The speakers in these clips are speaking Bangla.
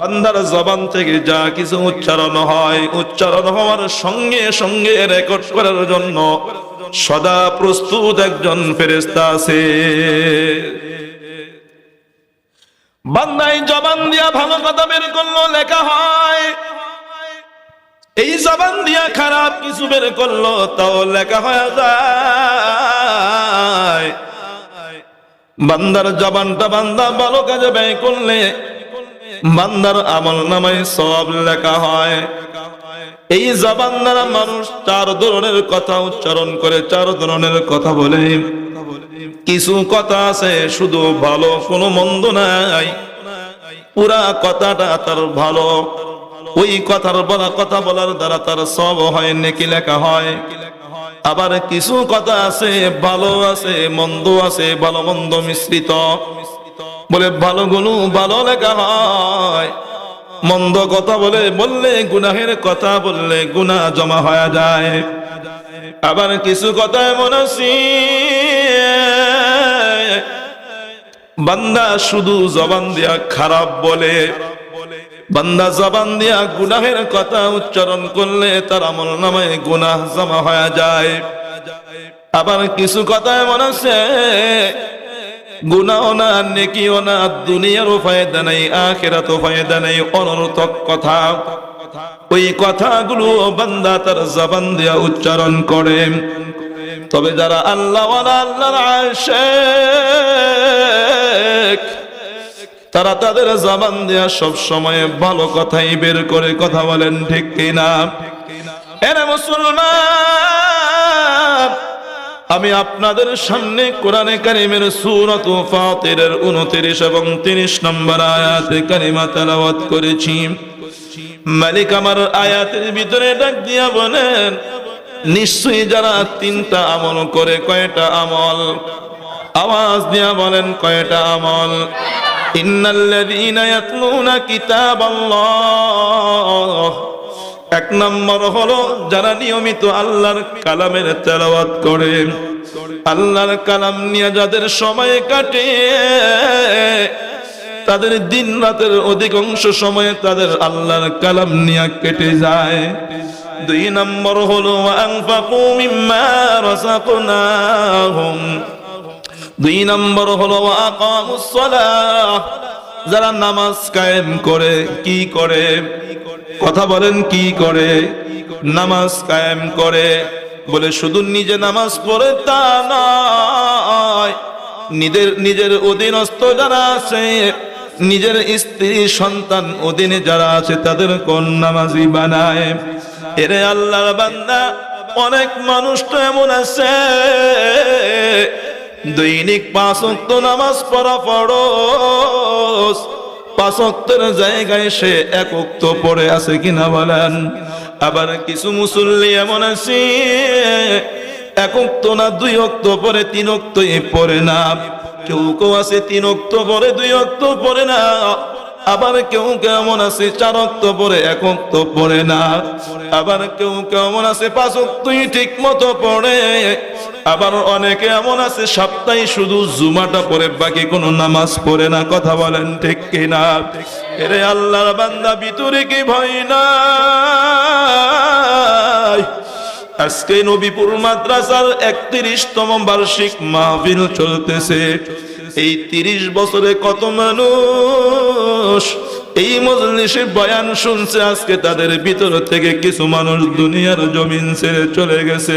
বান্দার জবান থেকে যা কিছু উচ্চারণ হয়, উচ্চারণ হওয়ার সঙ্গে সঙ্গে রেকর্ড করার জন্য সদা প্রস্তুত একজন ফেরেস্তা আছে। বান্দাই জবান দিয়া ভালো কথা বের করল, লেখা হয়। এই জবান দিয়া খারাপ কিছু বের করল, তাও লেখা হয়ে যায়। বান্দার জবানটা বান্দা ভালো কাজে ব্যয় করলে বান্দার আমল নামায় সব লেখা হয়। এই জবান দ্বারা মানুষ চার ধরনের কথা উচ্চারণ করে, চার ধরনের কথা বলে। কিছু কথা আছে শুধু ভালো, কোনো মন্দ নাই। পুরা কথাটা তার ভালো। ওই কথার বলা, কথা বলার দ্বারা তার সব হয়, নেকি লেখা হয়। আবার কিছু কথা আছে ভালো আছে, মন্দ আছে, ভালো মন্দ মিশ্রিত। বলে, ভালো গুলো ভালো লেখা হয়। মন্দ কথা বলে, বললে গুনাহের কথা, বললে গুনাহ জমা হয়ে যায়। আবার কিছু কথা এমন আছে বান্দা শুধু জবান দিয়া খারাপ বলে। বান্দা জবান দিয়া গুনাহের কথা উচ্চারণ করলে তার আমল নামায় গুনাহ জমা হয়ে যায়। আবার কিছু কথা এমন আছে না, নেকিও না, দুনিয়ারও ফায়দা ফায়দা অনর্থক কথা। ওই কথাগুলো বান্দা তার জবান দিয়া উচ্চারণ করে। তবে যারা আল্লাহ আল্লাহর আশেক, তারা তাদের জবান দেয়া সব সময় ভালো কথাই বের করে কথা বলেন, ঠিক কিনা? এরে মুসলমান! আমি আপনাদের সামনে কোরআনে কারিমের সূরত ফাতিরের 29 এবং 30 নম্বর আয়াতে কারিমা তেলাওয়াত করেছি। মালিক আমার আয়াতের ভিতরে ডাক দিয়া বলেন, নিশ্চয়ই যারা তিনটা আমল করে কয়টা আমল? আওয়াজ দিয়া বলেন, কয়টা আমল? ইন্নাল্লাযীনা ইয়াতলুনা কিতাবাল্লাহ। এক নম্বর হলো যারা নিয়মিত আল্লাহর কালামের তেলাওয়াত করে। আল্লাহর কালাম নিয়ে যাদের সময় কাটে, তাদের দিন রাতের অধিকাংশ সময়ে তাদের আল্লাহর কালাম নিয়ে কেটে যায়। দুই নম্বর হলো দুই নম্বর হলো আকামুস সালাহ। যারা নামাজ কায়েম করে, কি করে? কথা বলেন, কি করে? নামাজ কায়েম করে বলে শুধু নিজে নামাজ পড়ে তা নয়। নিজের নিজের অধীনস্থ যারা আছে, নিজের স্ত্রী, সন্তান, অধীনে যারা আছে, তাদের কোন নামাজি বানায়? এরে আল্লাহর বান্দা, অনেক মানুষ তো এমন আছে। দৈনিক পাঁচ নামাজ পড়া পড়স পাঁচ জায়গায় সে এক অক্ত পড়ে আছে কিনা বলেন? আবার কিছু মুসল্লি এমন আছে, এক অক্ত না দুই অক্ত পরে তিন অক্ত পড়ে না। কেউ কেউ আছে তিন অক্ত পরে দুই অক্ত পড়ে না। আবার কেউ কেমন আছে চার অক্ত পরে, এক অক্ত পড়ে না। আবার কেউ কেমন আছে পাঁচ অক্তই ঠিক মতো পড়ে। আবার অনেকে এমন আছে, সপ্তাহে শুধু জুমাটা পরে বাকি কোনো নামাজ পড়ে না। কথা বলেন ঠিক কিনা? এরে আল্লাহর বান্দা, ভিতরে কি ভয় না আজকে নবীপুর মাদ্রাসার একত্রিশতম বার্ষিক মাহফিল চলতেছে। এই তিরিশ বছরে কত মানুষ এই মজলিসে বয়ান শুনছে, আজকে তাদের ভিতর থেকে কিছু মানুষ দুনিয়ার জমিন ছেড়ে চলে গেছে।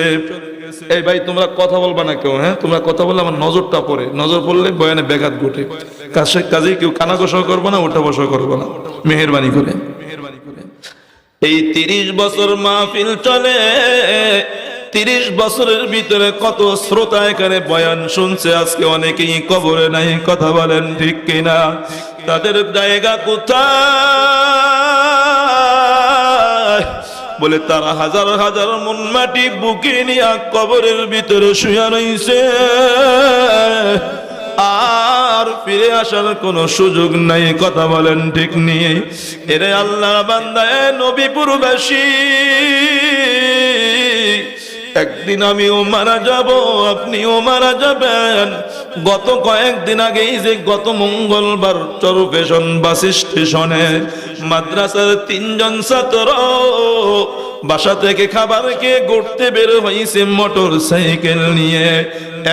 এই ভাই, তোমরা কথা বলবা না কেউ হ্যাঁ? তোমরা কথা বললে আমার নজরটা পড়ে। নজর পড়লে বয়ানে ব্যাঘাত ঘটে। কাছে কাজে কেউ কানা কষা করব না ওঠা বসা করব না। মেহরবানি করে। এই তিরিশ বছর মাহফিল চলে তিরিশ বছরের ভিতরে কত শ্রোতা এখানে বয়ান শুনছে? আজকে অনেকেই কবরে নাই, কথা বলেন ঠিক কিনা? তাদের জায়গা কোথায়? বলে তারা হাজার হাজার মন মাটি বুকে নিয়ে কবরের ভিতরে শুয়া রইছে। আর ফিরে আসার কোন সুযোগ নাই, কথা বলেন ঠিক নিয়ে এরে আল্লাহ বান্দায় নবীপুরবাসী একদিন আমিও মারা যাব, আপনিও মারা যাবেন। গত কয়েকদিন আগেই যে গত মঙ্গলবার চরপেশন বাস স্টেশনে মাদ্রাসার তিনজন ছাত্র বাসা থেকে খাবার খেয়ে ঘুরতে বের হয়েছে মোটর সাইকেল নিয়ে।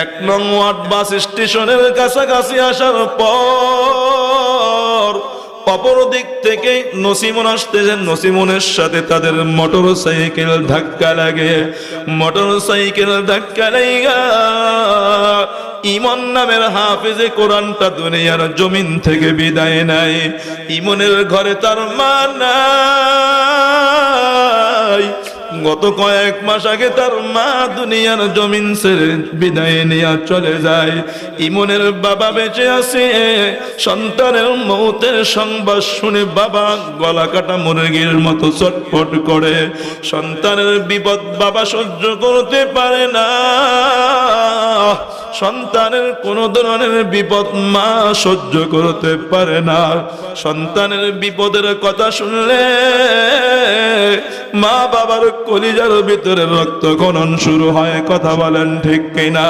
এক নং ওয়ার্ড বাস স্টেশনের কাছাকাছি আসার পর অপর দিক থেকে নসিমন আসতেছেন নসিমনের সাথে তাদের মোটর সাইকেল ধাক্কা লাগে। মোটর সাইকেল ধাক্কা লাগা ইমন নামের হাফেজে কোরআনটা দুনিয়ার জমিন থেকে বিদায় নাই ইমনের ঘরে তার মা নাই। গত কয়েক মাস আগে তার মা দুনিয়ার জমিন ছেড়ে বিদায় নিয়ে চলে যায়। ইমনের বাবা বেঁচে আছে, সন্তানের মৌতের সংবাদ শুনে বাবা গলা কাটা মুরগির মতো চটপট করে। সন্তানের বিপদ বাবা সহ্য করতে পারে না। সন্তানের কোন ধরনের বিপদ মা সহ্য করতে পারে না। সন্তানের বিপদের কথা শুনলে মা বাবার কলিজার ভিতরে রক্ত খনন শুরু হয়, কথা বলেন ঠিক কিনা?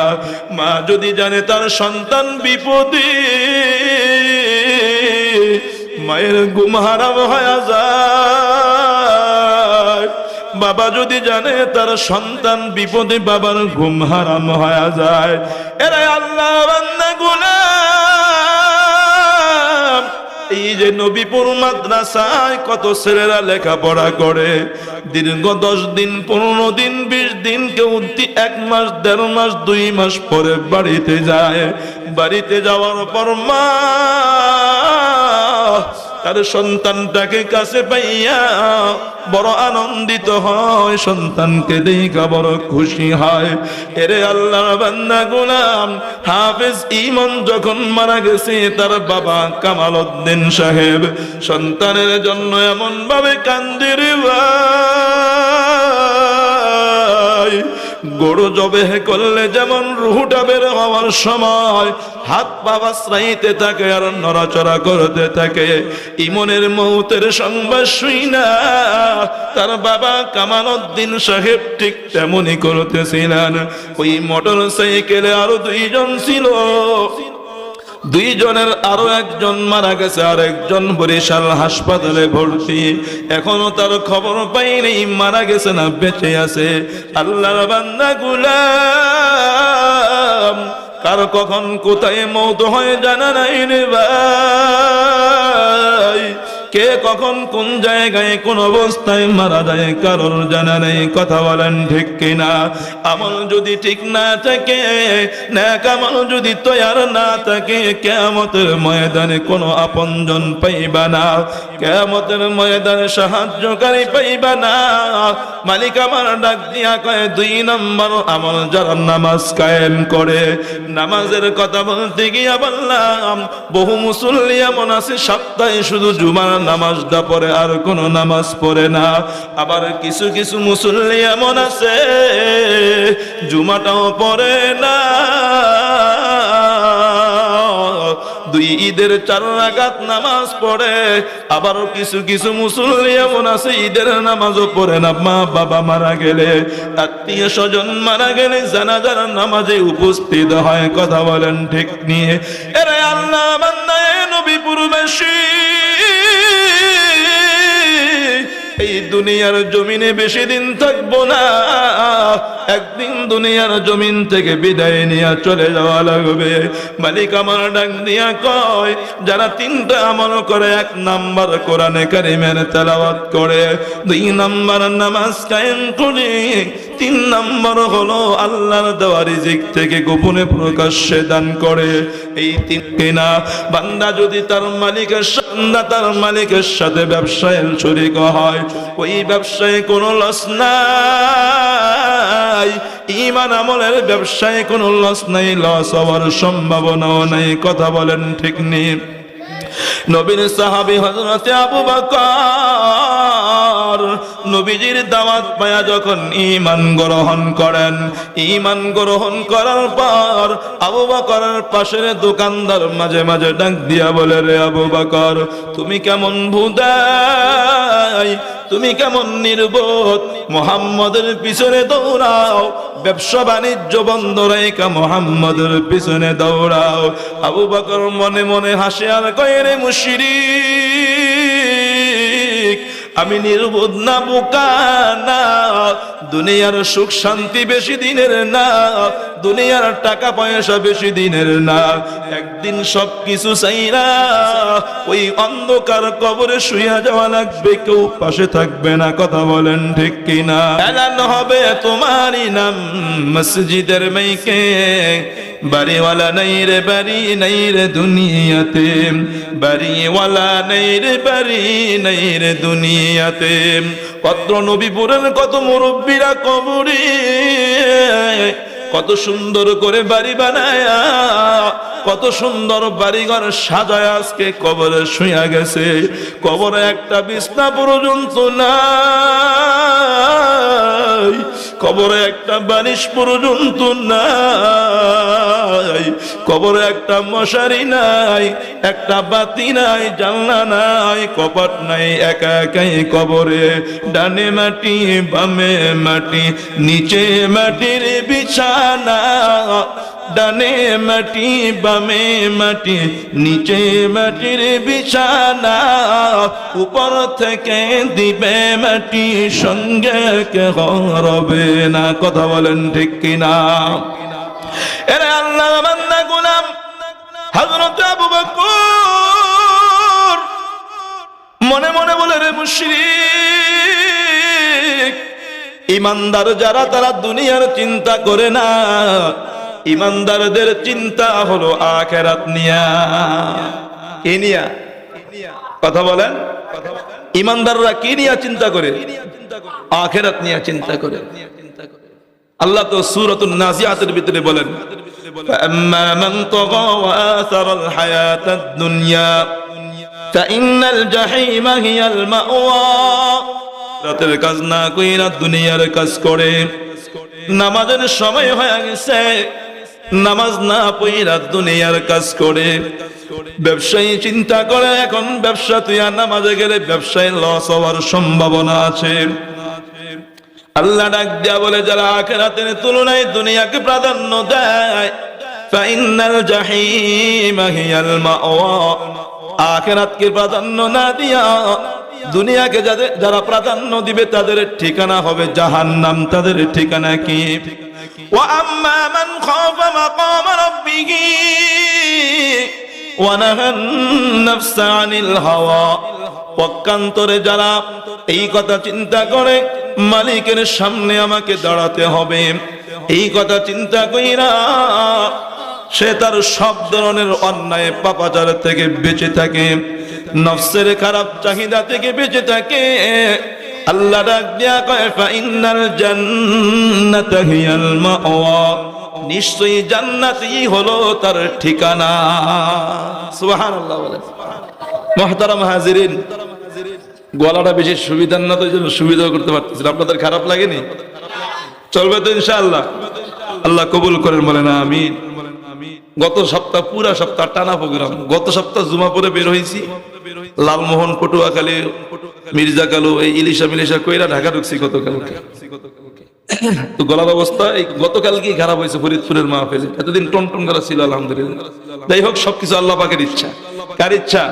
মা যদি জানে তার সন্তান বিপদী, মায়ের গুম হারাম হয়ে যায়। বাবা যদি জানে তার সন্তান বিপদে বাবার ঘুম হারাম হয়ে যায় এরাই আল্লাহ এই যে নবীপুর মাদ্রাসায় কত ছেলেরা লেখাপড়া করে, দীর্ঘ দশ দিন, পনেরো দিন, বিশ দিন, কেউ এক মাস, দেড় মাস, দুই মাস পরে বাড়িতে যায়, বাড়িতে যাওয়ার পর মা তার সন্তানটাকে কাছে পাইয়া বড় আনন্দিত হয়, সন্তানকে দেখা বড় খুশি হয়। এরে আল্লাহ বান্দা গোলাম, হাফেজ ইমন যখন মারা গেছে, তার বাবা কামাল উদ্দিন সাহেব, সন্তানের জন্য এমন ভাবে কান্দির ভাই। গরু জবে করলে যেমন রুহুটা বের হওয়ার সময়, হাত বাবা স্নাইতে থাকে আর নড়াচড়া করতে থাকে। ইমনের মৌতের সংবাদ শুই না, তার বাবা কামাল উদ্দিন সাহেব ঠিক তেমনই করতেছিলেন। ওই মোটর সাইকেলে আরও দুইজন ছিল। দুইজনের আরও একজন মারা গেছে, আর একজন বরিশাল হাসপাতালে ভর্তি। এখনও তার খবর পাইনি, মারা গেছে না, বেঁচে আছে। আল্লাহর বান্দা গুলাম, কার কখন কোথায় মৌত হয় জানা নাই রে ভাই। কে কখন কোন জায়গায় কোন অবস্থায় মারা যায় কারোর জানা নেই, কথা বলেন ঠিক কিনা? আমল যদি ঠিক না থাকে, ন্যাক আমল যদি তৈয়ার না থাকে কেমতের ময়দানে কোনো আপনজন পাইবা না। কেমতের ময়দানে সাহায্যকারী পাইবা না। মালিক আমার ডাক দিয়া কয়, দুই নম্বর আমল যারা নামাজ কায়েম করে। নামাজের কথা বলতে গিয়া বললাম, বহু মুসল্লি এমন আছে, সপ্তাহে শুধু জুমার নামাজটা পড়ে আর কোনো নামাজ পড়ে না। আবার কিছু কিছু মুসল্লি এমন আছে, জুমাটাও পড়ে না। দুই ঈদের চার রাগাত নামাজ পড়ে কিছু কিছু মুসল্লি এমন আছে, ঈদের নামাজও পড়ে না। মা বাবা মারা গেলে, আত্মীয় স্বজন মারা গেলে জানাজার নামাজে উপস্থিত হয়, কথা বলেন ঠিক নিয়ে। এরে আল্লাহ বান্দায় নবী পূর্বেশী এই দুনিয়ার জমিনে বেশি দিন থাকব না। একদিন দুনিয়ার জমিন থেকে বিদায় নিয়ে চলে যাওয়া লাগবে। মালিক আমার ডাক দিয়া কয়, যারা তিনটা আমল করে, এক নাম্বার কোরআনে কারিমের তেলাওয়াত করে, দুই নাম্বার নামাজ কায়েম করে তিন নম্বর হলো আল্লাহর দেওয়া রিজিক থেকে গোপনে প্রকাশ্যে দান করে। এই তিন কিনা বান্দা যদি তার মালিকের সন্ধ্যা তার মালিকের সাথে ব্যবসায় শরিক হয়, ওই ব্যবসায় কোনো লস নাই। ইমান আমলের ব্যবসায় কোনো লস নাই লস হওয়ার সম্ভাবনাও নাই। কথা বলেন ঠিক নেই নবীন সাহাবি হজরত আবু বকর নবীজির দাওয়াত পায়া যখন ইমান গ্রহণ করেন ইমান গ্রহণ করার পর আবু বকরের পাশের দোকানদার মাঝে মাঝে ডাক দিয়া বলে, রে আবু বকর, তুমি কেমন ভুদাই তুমি কেমন নির্বোধ? মোহাম্মদের পিছনে দৌড়াও। ব্যবসা বাণিজ্য বন্ধ রেখা মোহাম্মদের পিছনে দৌড়াও। আবু বকর মনে মনে হাসে, আর কয়ে রে মুশরিক? আমি নির্বোধ না, বোকা না। দুনিয়ার সুখ শান্তি বেশি দিনের না। দুনিয়ার টাকা পয়সা বেশি দিনের না। একদিন সব কিছু চাইরা ওই অন্ধকার কবরে শুইয়া যাওয়া লাগবে। কেউ পাশে থাকবে না, কথা বলেন ঠিক কিনা? এলান হবে তোমারই নাম মসজিদের মেয়েকে। বাড়িওয়ালা নেই রে, বাড়ি নেই রে দুনিয়াতে। বাড়িওয়ালা নেই রে, বাড়ি নেই রে দুনিয়াতে। নবী নবীপুরের কত মুরব্বীরা কবরে, কত সুন্দর করে বাড়ি বানায়া, কত সুন্দর বাড়িঘর সাজায় আজকে কবরে শুয়া গেছে। কবরে একটা বিছনা পর্যন্ত নাই, কবরে একটা বালিশ পর্যন্ত নাই, কবরে একটা মশারি নাই, একটা বাতি নাই, জানলা নাই, কপাট নাই, একা একাই কবরে, ডানে মাটি, বামে মাটি, নিচে মাটির বিছানা ডানে মাটি, বামে মাটি, নিচে মাটির বিছানা, উপর থেকে দিবে মাটি, সঙ্গে কে হবে না। কথা বলেন ঠিক কিনা? এরে আল্লাহ বান্দা, গুলাম হযরত আবু বকর, মনে মনে বলে রে মুশরিক, ইমানদার যারা তারা দুনিয়ার চিন্তা করে না ইমানদারদের চিন্তা হলো আখেরাত নিয়া কি নিয়া কথা বলেন ইমানদাররা কি নিয়া চিন্তা করে আখেরাত নিয়া চিন্তা করে আল্লাহ তো সূরাতুন নাজিয়াতের ভিতরে বলেন فأما من طغى وآثر الحياة الدنيا فإن الجحيم هي المأوى রাতের কাজ না কইরা দুনিয়ার কাজ করে নামাজের সময় হয়ে গেছে নামাজ না পইরা দুনিয়ার কাজ করে। ব্যবসায়ী চিন্তা করে, এখন ব্যবসা তুই আর নামাজে গেলে ব্যবসায় লস হওয়ার সম্ভাবনা আছে। আল্লাহ ডাক দেয়া বলে, যারা আখেরাতের তুলনায় দুনিয়াকে প্রাধান্য দেয় আখেরাতকে প্রাধান্য না দিয়া দুনিয়াকে যাদের যারা প্রাধান্য দিবে তাদের ঠিকানা হবে জাহান্নাম তাদের ঠিকানা কি وأما من خاف مقام ربه ونهى النفس عن الهوى পক্ষান্তরে যারা এই কথা চিন্তা করে মালিকের সামনে আমাকে দাঁড়াতে হবে এই কথা চিন্তা কইরা সে তার সব ধরনের অন্যায় পাপাচার থেকে বেঁচে থাকে। নফসের খারাপ চাহিদা থেকে বেঁচে থাকে। আল্লাহ জান্নাত নিশ্চয়ই জান্নাতই হলো তার ঠিকানা। সুবহানাল্লাহ বলেন মুহতারাম হাজিরিন, গলাটা বেশি সুবিধার না তো জন্য সুবিধা করতে পারতেছি না। আপনাদের খারাপ লাগেনি? চলবে তো ইনশাআল্লাহ। আল্লাহ কবুল করেন, বলেন আমিন। গত সপ্তাহ, পুরা সপ্তাহ টানা প্রোগ্রাম। গত সপ্তাহ জুমা পরে বের হয়েছি লালমোহন, পটুয়াখালী, মির্জা কালু, এই ইলিশা মিলিশা কইরা ঢাকা ঢুকছি গতকালকে। তো গলার অবস্থা, এই খারাপ হয়েছে ফরিদপুরের এতদিন করা ছিল, আলহামদুলিল্লাহ। যাই হোক, সবকিছু আল্লাহ পাকের ইচ্ছা। কার ইচ্ছা?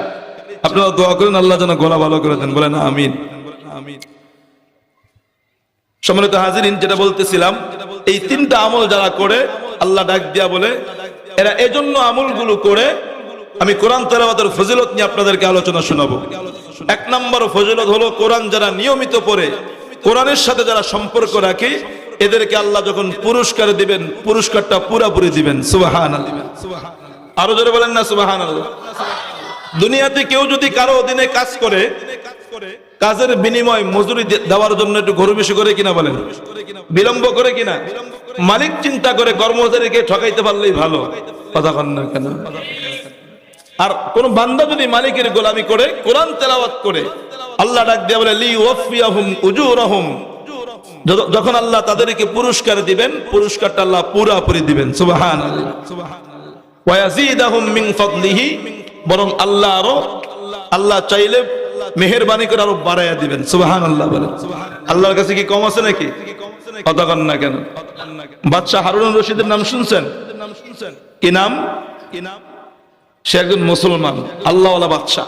আপনারা দোয়া করেন, আল্লাহ যেন গলা ভালো করে দেন। বলেন আমিন আমিন। সম্মানিত হাজিরিন, যেটা বলতেছিলাম, এই তিনটা আমল যারা করে, আল্লাহ ডাক দিয়া বলে এরা এজন্য আমলগুলো করে আমি কোরআন তেলাওয়াতের ফজিলত নিয়ে আপনাদেরকে আলোচনা শোনাবো। এক নম্বর ফজিলত হলো কোরআন যারা নিয়মিত পড়ে, কোরআনের সাথে যারা সম্পর্ক রাখে, এদেরকে আল্লাহ যখন পুরস্কার দিবেন, পুরস্কারটা পুরাপুরি দিবেন। সুবাহান আরও জোরে বলেন না সুবাহান দুনিয়াতে কেউ যদি কারও অধীনে কাজ করে কাজের বিনিময় মজুরি দেওয়ার জন্য একটু বেশি করে কিনা বলেন। বিলম্ব করে কিনা? মালিক চিন্তা করে কর্মচারীকে ঠকাইতে পারলেই ভালো। কথা কন না কেন? আর কোন বান্দা যদি মালিকের গোলামি করে, কোরআন তেলাওয়াত করে, আল্লাহ ডাক দিয়ে বলে লি ওয়াফিয়াহুম উজুরহুম যখন আল্লাহ তাদেরকে পুরস্কার দিবেন, পুরস্কারটা আল্লাহ পুরাপুরি দিবেন। সুবহানাল্লাহ। ওয়ায়াজিদাহুম মিন ফাদলিহি। বরং আল্লাহ আরও আল্লাহ চাইলে মেহেরবানি করে আরও বাড়াইয়া দিবেন। সুবহানাল্লাহ বলেন। আল্লাহর কাছে কি কম আছে নাকি? কথা না কেন? বাদশা হারুন রশিদের নাম শুনছেন? কি নাম কি নাম? সে একজন মুসলমান, আল্লাহওয়ালা বাদশা।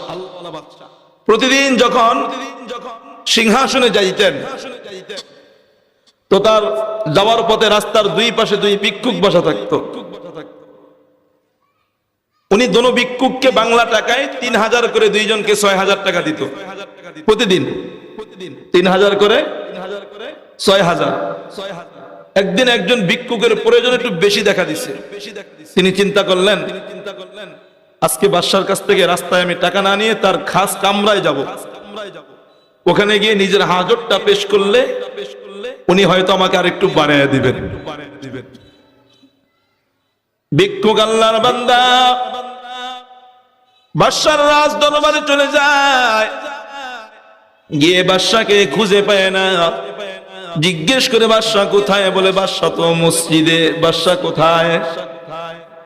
প্রতিদিন যখন সিংহাসনে যাইতেন, তো তার যাওয়ার পথে রাস্তার দুই পাশে দুই ভিক্ষুক বসা থাকতো। উনি দোনো ভিক্ষুককে বাংলা টাকায় তিন হাজার করে দুইজনকে ছয় হাজার টাকা দিত। প্রতিদিন। তিন হাজার করে ছয় হাজার। একদিন একজন ভিক্ষুকের প্রয়োজন একটু বেশি দেখা দিছে। তিনি চিন্তা করলেন চিন্তা করলেন আজকে বাদশার কাছ থেকে রাস্তায় আমি টাকা না নিয়ে তার খাস কামরায় যাব। ওখানে গিয়ে নিজের হাজতটা পেশ করলে উনি হয়তো আমাকে আর একটু বাড়াইয়া দিবেন। ভিক্ষুক আল্লাহর বান্দা বাদশার রাজ দরবারে চলে যায়। গিয়ে বাদশাকে খুঁজে পায় না। জিজ্ঞেস করে বাদশাহ কোথায়? বলে বাদশাহ তো মসজিদে। বাদশাহ কোথায়?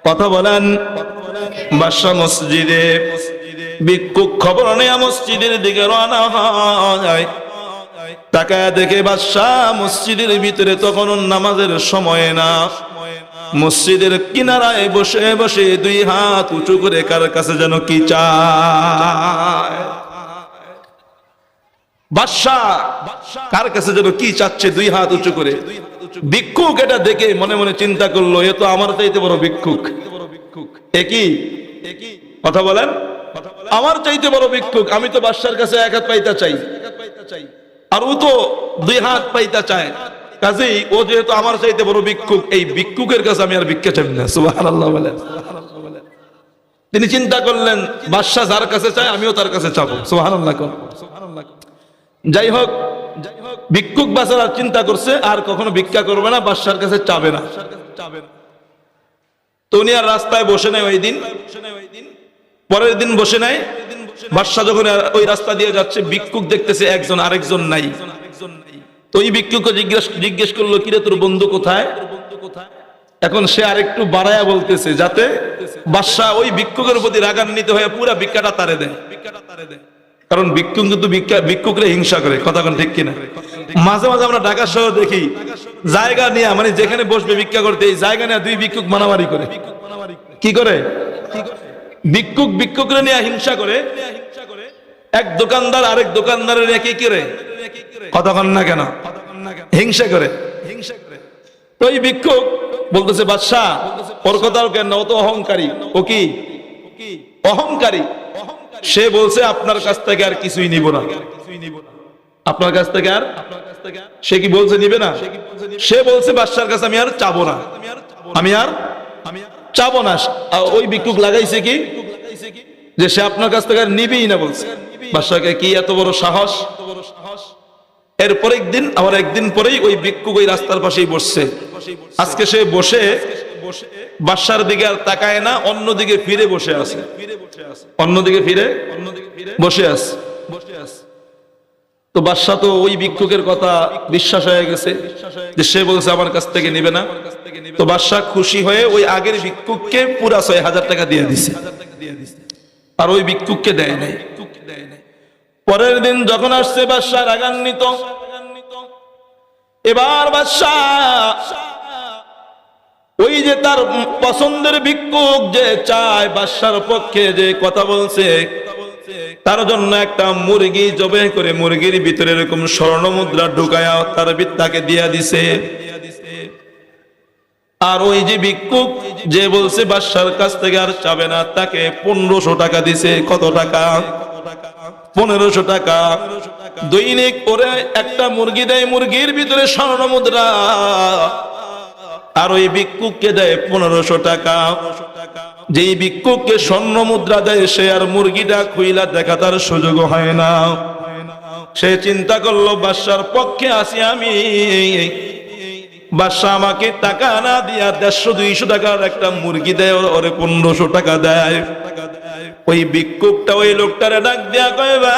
কথা বলেন। বাদশাহ মসজিদে। ভিক্ষুক খবর নেয়া মসজিদের দিকে রওনা হয়। তাকায় দেখে বাদশাহ মসজিদের ভিতরে তখন নামাজের সময় না। মসজিদের কিনারায় বসে বসে দুই হাত উঁচু করে কার কাছে যেন কি কার কাছে যেন কি চাচ্ছে দুই হাত উঁচু করে? ভিক্ষুক এটা দেখে মনে মনে চিন্তা করল, এ তো আমার চাইতে বড় ভিক্ষুক। একই কথা বলেন। আমার চাইতে বড় ভিক্ষুক, আমি তো বাদশার কাছে এক হাত পাইতে চাই। আর ও তো দুই হাত পাইতে চায়। কাজেই ও যেহেতু আমার চাইতে বড় ভিক্ষুক, এই ভিক্ষুকের কাছে আমি আর ভিক্ষা চাই না। সুবহানাল্লাহ বলেন তিনি চিন্তা করলেন, বাদশাহ যার কাছে চায়, আমিও তার কাছে চাবো। কোন যাই হোক ভিক্ষুক বাসার চিন্তা করছে, আর কখনো ভিক্ষা করবে না বাদশার কাছে চাবে না। তো উনি আর রাস্তায় বসে নেয় ওই দিন। পরের দিন বসে নেয়। বাদশাহ যখন ওই রাস্তা দিয়ে যাচ্ছে, ভিক্ষুক দেখতেছে একজন আরেকজন নাই। ওই ভিক্ষুককে জিজ্ঞেস জিজ্ঞেস করল, কিরে, তোর বন্ধু কোথায়? এখন সে আরেকটু বাড়ায়া বলতেছে, যাতে বাদশাহ ওই ভিক্ষুকের প্রতি রাগান্বিত হয়ে পুরা ভিক্ষাটা তারে দেয়। কারণ ভিক্ষুক কিন্তু ভিক্ষুকরে হিংসা করে, কথা কোন ঠিক কিনা? মাঝে মাঝে আমরা ঢাকা শহর দেখি, জায়গা নিয়ে মানে যেখানে বসবে ভিক্ষা করতে, এই জায়গা নিয়ে দুই ভিক্ষুক মারামারি করে। কি করে? ভিক্ষুক ভিক্ষুকরে নিয়ে হিংসা করে। এক দোকানদার আরেক দোকানদারের একই করে? কন না কেন? হিংসা করে। হিংসা করে তো এই ভিক্ষুক বলতেছে, বাদশাহ, ওর কথাও কেন ও তো অহংকারী। ও কি? অহংকারী। সে বলছে, আপনার কাছ থেকে আর কিছুই নিব না। আপনার কাছ থেকে আর সে কি বলছে, নিবে না? সে বলছে, বাদশার কাছে আমি আর চাবো না। আমি আর চাবো না। ওই ভিক্ষুক লাগাইছে কি? যে সে আপনার কাছ থেকে আর নিবেই না বলছে। বাদশাকে কি এত বড় সাহস? এরপর একদিন আবার একদিন পরেই ওই ভিক্ষুক ওই রাস্তার পাশেই বসছে। আজকে সে বসে বাদশার দিকে আর তাকায় না, অন্যদিকে ফিরে বসে আছে। অন্যদিকে ফিরে বসে আছে। তো বাদশাহ তো ওই ভিক্ষুকের কথা বিশ্বাস হয়ে গেছে যে সে বলছে, আমার কাছ থেকে নিবে না। তো বাদশাহ খুশি হয়ে ওই আগের ভিক্ষুককে পুরা ছয় হাজার টাকা দিয়ে দিছে। আর ওই ভিক্ষুককে দেয় নাই। পরের দিন যখন আসছে বাদশাহ রাগান্বিত। এবার বাদশাহ ওই যে তার পছন্দের ভিক্ষুক যে চায় বাদশার পক্ষে যে কথা বলছে, তার জন্য একটা মুরগি জবে করে মুরগির ভিতরে এরকম স্বর্ণ মুদ্রা ঢুকায়া তার তাকে দিয়া দিছে। আর ওই যে ভিক্ষুক যে বলছে, বাদশার কাছ থেকে আর চাবে না, তাকে পনেরোশো টাকা দিছে। কত টাকা? পনেরোশো টাকা। দৈনিক করে একটা মুরগি দেয়, মুরগির ভিতরে স্বর্ণ মুদ্রা। আর ওই ভিক্ষুককে দেয় পনেরোশো টাকা। যেই ভিক্ষুককে স্বর্ণ মুদ্রা দেয়, সে আর মুরগিটা খুইলা দেখা তার সুযোগ হয় না। সে চিন্তা করল, বাদশার পক্ষে আসি আমি। বাদশাহ আমাকে টাকা না দিয়া দেড়শো, দুইশো টাকার একটা মুরগি দেয় ওর- ওরে পনেরোশো টাকা দেয়। ওই ভিক্ষুকটা ওই লোকটারে ডাক দিয়া কয়, ভাই,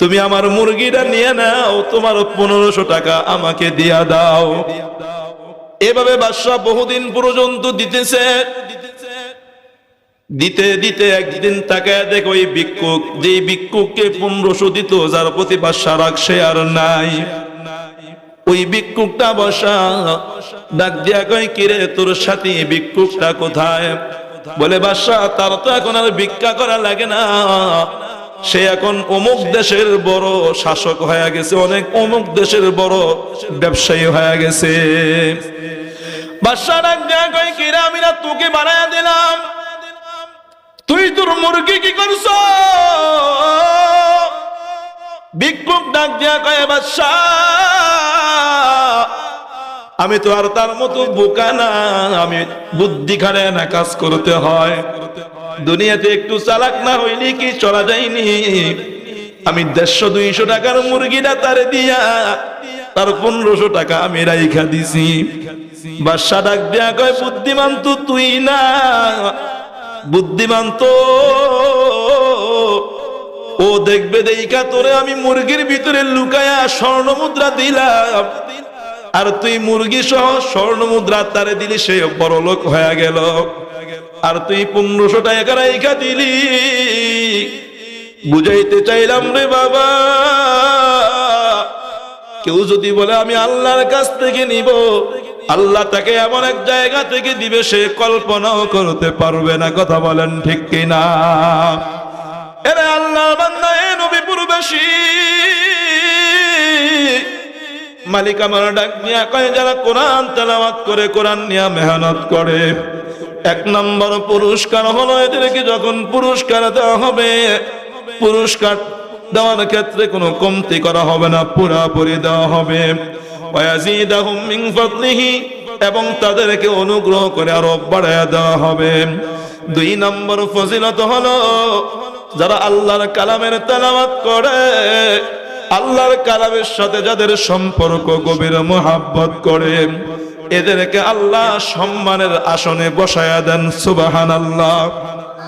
তুমি আমার মুরগিটা নিয়ে নাও, তোমার পনেরোশো টাকা আমাকে দিয়া দাও। এভাবে বাদশাহ বহুদিন পর্যন্ত দিতেছে। দিতে দিতে একদিন তাকে দেখ ওই ভিক্ষুক যে ভিক্ষুককে পনেরোশো দিত, যার প্রতি বাদশাহ রাখছে আর নাই। ওই ভিক্ষুকটা বসা। ডাক দিয়া কয় কিরে তোর সাথে ভিক্ষুকটা কোথায়? বলে বাদশাহ তার তো এখন আর ভিক্ষা করা লাগে না। সে এখন অমুক দেশের বড় শাসক হয়ে গেছে, অনেক অমুক দেশের বড় ব্যবসায়ী হয়ে গেছে। বাদশাহ বানায় দিলাম। তুই তোর মুরগি কি করছ? ভিক্ষুক ডাক দিয়া কয় বাদশাহ, আমি তো আর তার মতো বোকা না। আমি বুদ্ধি খানে না কাজ করতে হয়। দুনিয়াতে একটু চালাক না হইলে কি চলা যায়নি? আমি দেড়শো, দুইশো টাকার মুরগিটা তারে দিয়া, তার পনেরোশো টাকা আমি রাইখা দিছি। বাদশা ডাক দিয়া কয়, বুদ্ধিমান তো তুই না। বুদ্ধিমান তো ও দেখবে দেইকা তোরে আমি মুরগির ভিতরে লুকায়া স্বর্ণ মুদ্রা দিলাম। আর তুই মুরগি সহ স্বর্ণ মুদ্রা তারে দিলি, সে বড় লোক হয়ে গেল। আর তুই পনেরোশো টাকা রাইখা দিলি। বুঝাইতে চাইলাম রে বাবা, কেউ যদি বলে, আমি আল্লাহর কাছ থেকে নিব। আল্লাহ তাকে এমন এক জায়গা থেকে দিবে, সে কল্পনাও করতে পারবে না, কথা বলেন ঠিক কিনা? এরে আল্লাহ বান্দা, এ নবী পূর্বাসী মালিক আমার ডাক নিয়া কয়, যারা কোরআন তেলাওয়াত করে, কোরআন নিয়া মেহনত করে। এক নম্বর পুরস্কার হলো এদেরকে যখন পুরস্কার দেওয়া হবে, পুরস্কার দেওয়ার ক্ষেত্রে কোনো কমতি করা হবে না, পুরাপুরি দেওয়া হবে। এবং তাদেরকে অনুগ্রহ করে আরও বাড়ায় দেওয়া হবে। দুই নম্বর ফজিলত হলো যারা আল্লাহর কালামের তেলাওয়াত করে, আল্লাহর কালামের সাথে যাদের সম্পর্ক, গভীর মোহাব্বত করে, এদেরকে আল্লাহ সম্মানের আসনে বসায়া দেন সুবাহান আল্লাহ